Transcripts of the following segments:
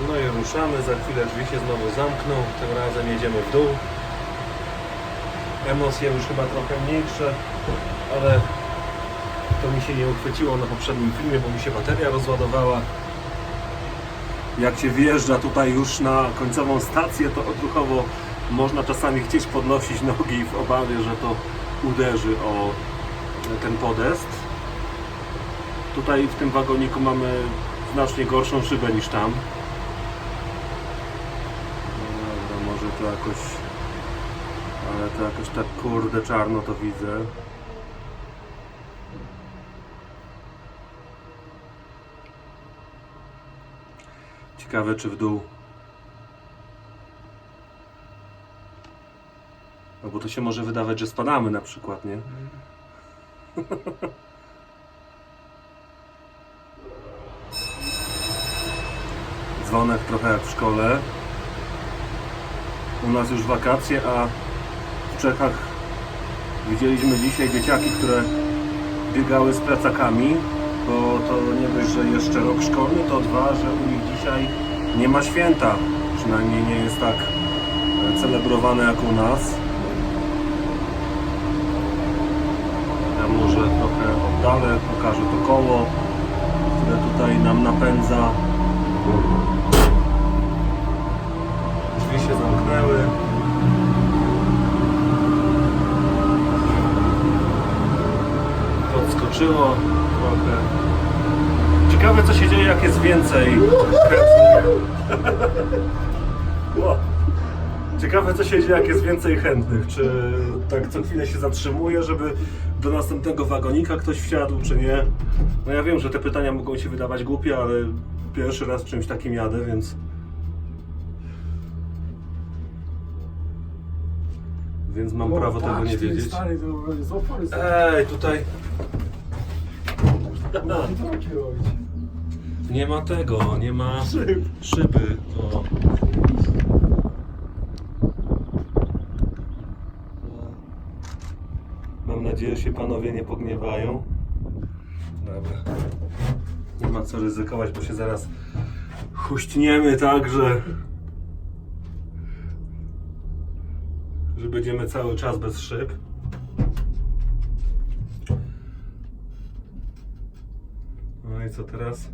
No i ruszamy, za chwilę drzwi się znowu zamkną, tym razem jedziemy w dół. Emocje już chyba trochę mniejsze, ale to mi się nie uchwyciło na poprzednim filmie, bo mi się bateria rozładowała. Jak się wjeżdża tutaj już na końcową stację, to odruchowo można czasami chcieć podnosić nogi w obawie, że to uderzy o ten podest. Tutaj w tym wagoniku mamy znacznie gorszą szybę niż tam. No dobra, może to jakoś... Ale to jakoś tak kurde czarno to widzę. Ciekawe czy w dół. No bo to się może wydawać, że spadamy na przykład, nie? Dzwonek trochę jak w szkole. U nas już wakacje, a w Czechach widzieliśmy dzisiaj dzieciaki, które biegały z plecakami, bo to nie dość, że jeszcze rok szkolny, to dwa, że u nich dzisiaj nie ma święta. Przynajmniej nie jest tak e, celebrowane jak u nas. Ja może trochę oddalę, pokażę to koło, które tutaj nam napędza. Się zamknęły. Podskoczyło trochę. Ciekawe co się dzieje jak jest więcej. Ciekawe co się dzieje jak jest więcej chętnych. Czy tak co chwilę się zatrzymuje, żeby do następnego wagonika ktoś wsiadł, czy nie? No ja wiem, że te pytania mogą się wydawać głupie, ale pierwszy raz czymś takim jadę, więc... Więc mam O, prawo tego nie ty, wiedzieć. Stary, to jest opory. Ej, tutaj robić. nie ma tego, nie ma Szyb. szyby. O. Mam nadzieję, że się panowie nie pogniewają. Dobra. Nie ma co ryzykować, bo się zaraz huśtniemy tak, będziemy cały czas bez szyb. No i co teraz?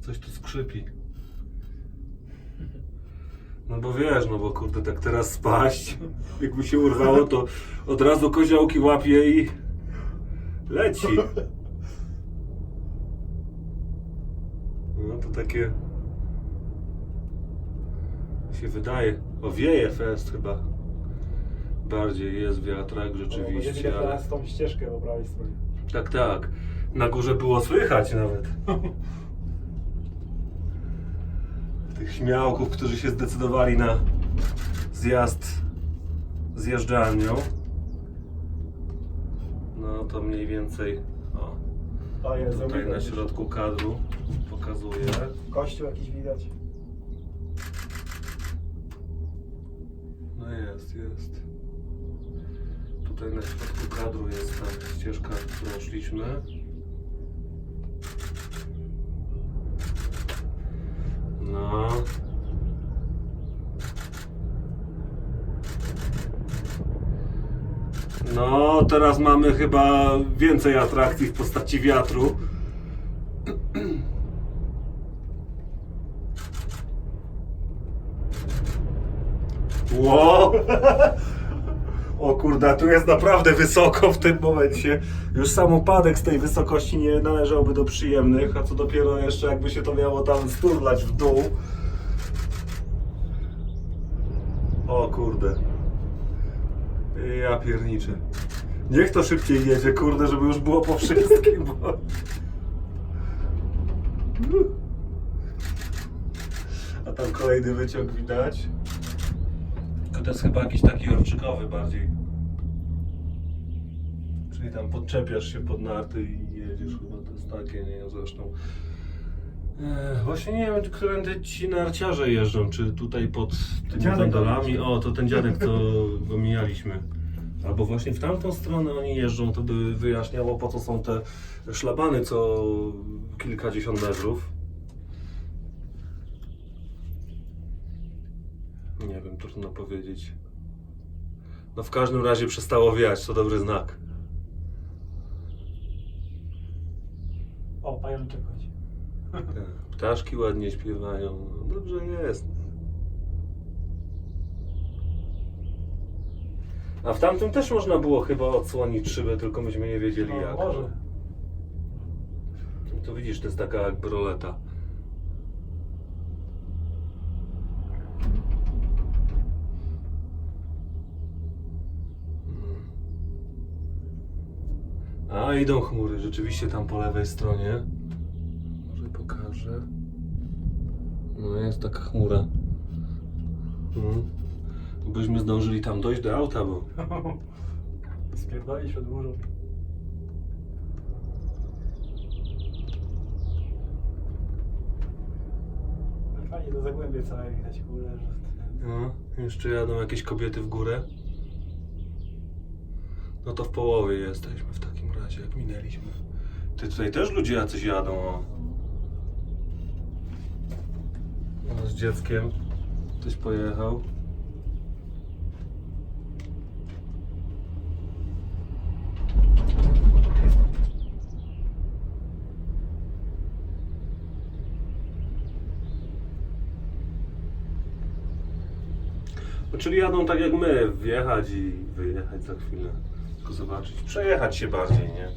Coś tu skrzypi. No bo wiesz, no bo kurde, tak teraz spaść, jakby się urwało, to od razu koziołki łapie i leci. No to takie się wydaje. O wieje fest chyba. Bardziej jest wiatrak rzeczywiście, ale... teraz tą ścieżkę po prawej stronie. Tak, tak. Na górze było słychać nawet. Tych śmiałków, którzy się zdecydowali na zjazd zjeżdżalnią. No to mniej więcej o, A jest, tutaj na środku kadru pokazuje. Kościół jakiś widać. No jest, jest. Tutaj na środku kadru jest ta ścieżka, którą szliśmy. No. No, teraz mamy chyba więcej atrakcji w postaci wiatru. Ło! O kurde, tu jest naprawdę wysoko w tym momencie. Już sam upadek z tej wysokości nie należałby do przyjemnych, a co dopiero jeszcze jakby się to miało tam sturlać w dół. O kurde. Ja pierniczę. Niech to szybciej jedzie, kurde, żeby już było po wszystkim, bo... A tam kolejny wyciąg widać. To jest chyba jakiś taki orczykowy bardziej. Czyli tam podczepiasz się pod narty i jedziesz chyba, to jest takie, nie wiem, zresztą. Ech, właśnie nie wiem, którędy ci narciarze jeżdżą, czy tutaj pod tymi Dziadek gondolami. O, to ten dziadek, co go mijaliśmy. Albo właśnie w tamtą stronę oni jeżdżą, to by wyjaśniało po co są te szlabany co kilkadziesiąt metrów. Trudno powiedzieć. No w każdym razie przestało wiać, to dobry znak. O, pajączek chodzi. Tak, Ptaszki ładnie śpiewają. No Dobrze jest. A w tamtym też można było chyba odsłonić szybę, tylko myśmy nie wiedzieli No, jak. może. Tu widzisz, to jest taka jakby roleta. A, idą chmury, rzeczywiście tam po lewej stronie. Może pokażę. No, jest taka chmura. Mhm. Byśmy zdążyli tam dojść do auta, bo Spierdolić przed burzą. Ale Fajnie, to zagłębie całe widać górę, że. No, jeszcze jadą jakieś kobiety w górę. No to w połowie jesteśmy w takim razie, jak minęliśmy. Ty tutaj też ludzie jacyś jadą, o. O, z dzieckiem. Ktoś pojechał. No, czyli jadą tak jak my, wjechać i wyjechać za chwilę. Tylko zobaczyć, przejechać się bardziej, nie?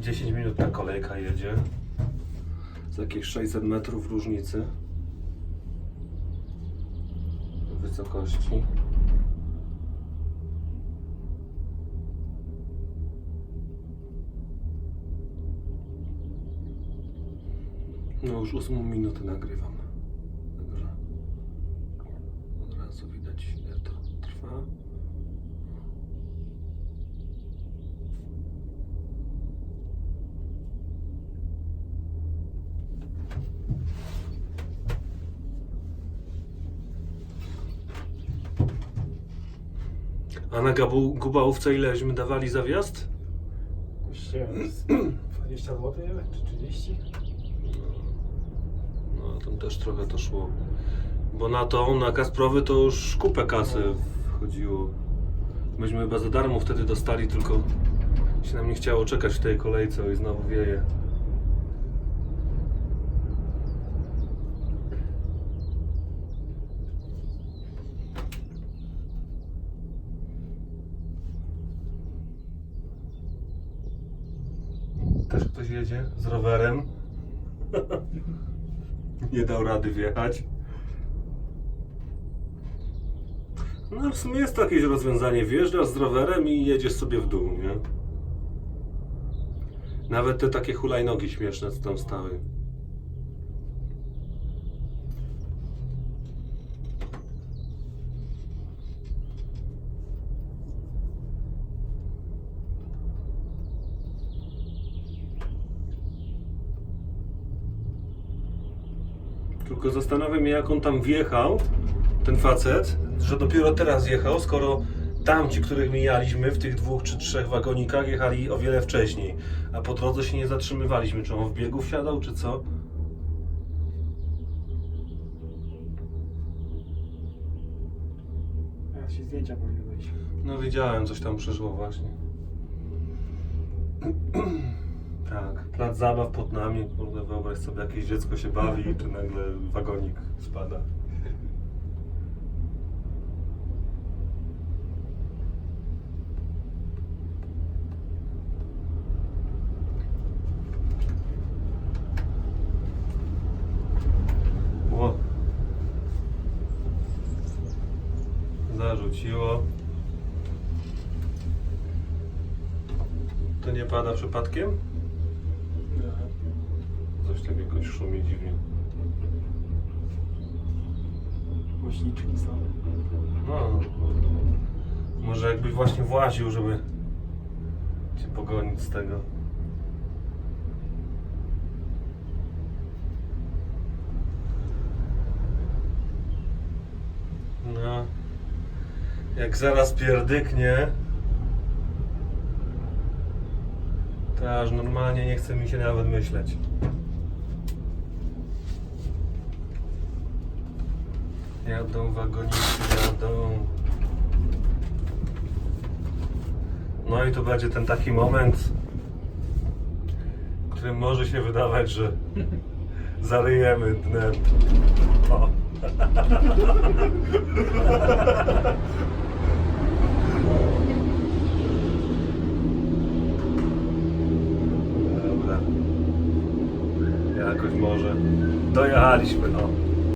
10 minut ta kolejka jedzie. Z jakieś 600 metrów różnicy. Wysokości. No już 8 minutę nagrywam. A na Gabu, Gubałówce ileśmy dawali za wjazd? Jakoś, nie wiem, z 20 zł, czy 30? No, tam też trochę to szło. Bo na to, na Kasprowy to już kupę kasy wchodziło. Myśmy chyba za darmo wtedy dostali, tylko się nam nie chciało czekać w tej kolejce i znowu wieje. Też ktoś jedzie z rowerem. Nie dał rady wjechać. No w sumie jest to jakieś rozwiązanie. Wjeżdżasz z rowerem i jedziesz sobie w dół, nie? Nawet te takie hulajnogi śmieszne, co tam stały. Tylko zastanawiam się, jak on tam wjechał, ten facet, że dopiero teraz jechał, skoro tamci, których mijaliśmy w tych dwóch czy trzech wagonikach, jechali o wiele wcześniej. A po drodze się nie zatrzymywaliśmy. Czy on w biegu wsiadał, czy co? Ja się zdjęcia powinny wyjść. No widziałem, coś tam przyszło właśnie. Tak, plac zabaw pod nami, kurde, wyobraź sobie, jakieś dziecko się bawi i tu nagle wagonik spada. O. Zarzuciło. To nie pada przypadkiem? Jakoś szumi dziwnie. Głośniczki są. No. Może jakbyś właśnie właził, żeby cię pogonić z tego. No. Jak zaraz pierdyknie, to aż normalnie nie chce mi się nawet myśleć. Jadą wagonicy, jadą. No i tu będzie ten taki moment, w którym może się wydawać, że zaryjemy dnem. O. Dobra. Jakoś może. Dojechaliśmy, no.